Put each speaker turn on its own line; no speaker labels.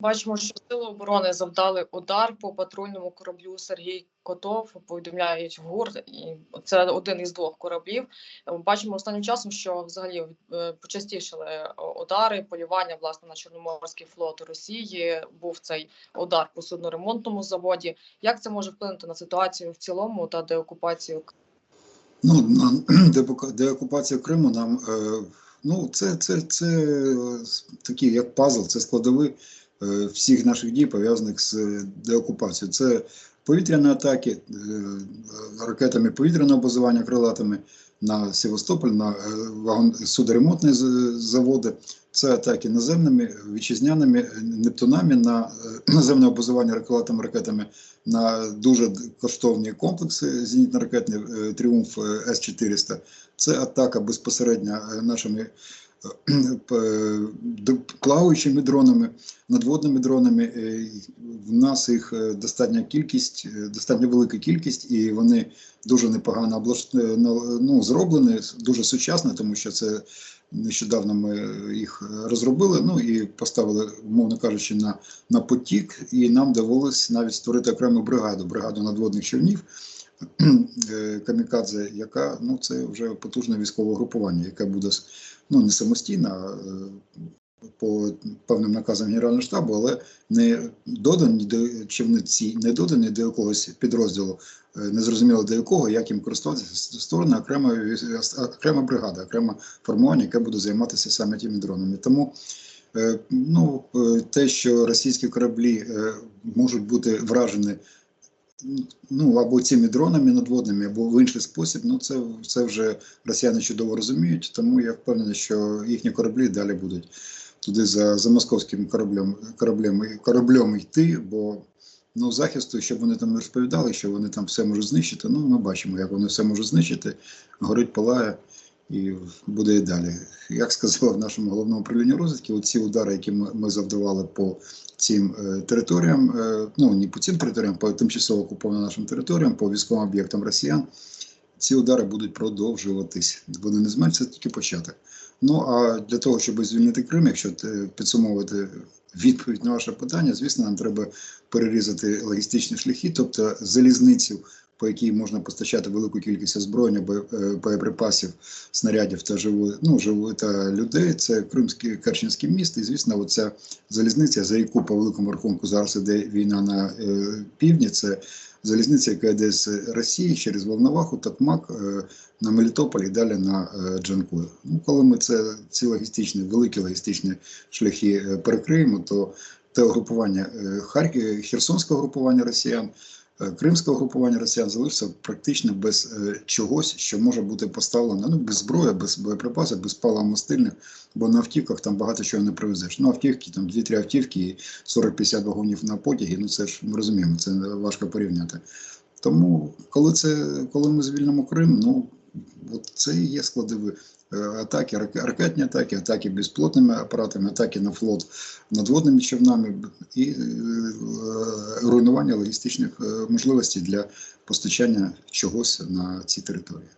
Бачимо, що сили оборони завдали удар по патрульному кораблю Сергій Котов. Повідомляють ГУР, і це один із двох кораблів. Бачимо останнім часом, що взагалі е, почастішали удари, полювання власне на Чорноморський флот Росії. Був цей удар по судноремонтному заводі. Як це може вплинути на ситуацію в цілому та деокупацію
Ну, деокупація Криму нам е, ну, це, це, це е, такі, як пазл, це складові е, всіх наших дій, пов'язаних з е, деокупацією. Це повітряні атаки е, ракетами повітряного базування крилатими на Севастополь, на е, судоремонтні заводи. Це атаки наземними вітчизняними е, нептунами на е, наземне базування крилатими ракетами на дуже коштовні комплекси зенітно-ракетні е, Тріумф е, С-400. Це атака безпосередньо е, нашими е, плаваючими дронами, надводними дронами. Е, В нас їх е, достатня кількість, е, достатньо велика кількість, і вони дуже непогано облаш... ну, зроблені, дуже сучасно, тому що це нещодавно ми їх розробили. Ну і поставили, умовно кажучи, на на потік, і нам довелося навіть створити окрему бригаду, бригаду надводних човнів камікадзе, яка ну це вже потужне військове групування, яке буде ну не самостійно, по певним наказам Генерального штабу, але не додані до човниці, не додані до якогось підрозділу, е, не зрозуміло до якого, як їм користуватися, створена окрема окрема бригада, окреме формування, яке буде займатися саме тими дронами. Тому Е, Ну, е, те, що російські кораблі можуть бути вражені ну, або цими дронами надводними, або в інший спосіб, ну це, це вже росіяни чудово розуміють, тому я впевнений, що їхні кораблі далі будуть туди за, за московським кораблем, кораблем, кораблем йти, бо ну, захисту, щоб вони там не розповідали, що вони там все можуть знищити. Ну, ми бачимо, як вони все можуть знищити, горить, палає і буде і далі. Як сказали в нашому головному управлінні розвідки, оці удари, які ми, ми завдавали по цим е, територіям, е, ну не по цим територіям, по тимчасово окупованим нашим територіям, по військовим об'єктам росіян, ці удари будуть продовжуватись. Вони не зменшаться, тільки початок. Ну а для того, щоб звільнити Крим, якщо е, підсумовувати відповідь на ваше питання, звісно, нам треба перерізати логістичні шляхи, тобто залізницю по якій можна постачати велику кількість озброєння, е, боєприпасів, снарядів та живу, ну, живу та людей. Це Кримський Керченський міст. І звісно, оця залізниця, за яку по великому рахунку зараз іде війна на е, півдні. Це залізниця, яка йде з Росії через Волноваху, Токмак е, на Мелітополь і далі на Джанкою. Ну, коли ми це ці логістичні, великі логістичні шляхи перекриємо, то те угрупування Харків, Херсонського групування росіян. Е, Кримського групування росіян залишився практично без е, чогось, що може бути поставлено ну, без зброї, без боєприпасів, без паливомастильних, бо на автівках там багато чого не привезеш. Ну, автівки, там 2-3 автівки і 40-50 вагонів на потягі, ну це ж ми розуміємо, це важко порівняти. Тому, коли це коли ми звільнимо Крим, ну от це і є складові е, атаки, рак- ракетні атаки, атаки безплотними апаратами, атаки на флот надводними човнами і е, е, руйнування логістичних можливостей для постачання чогось на ці території.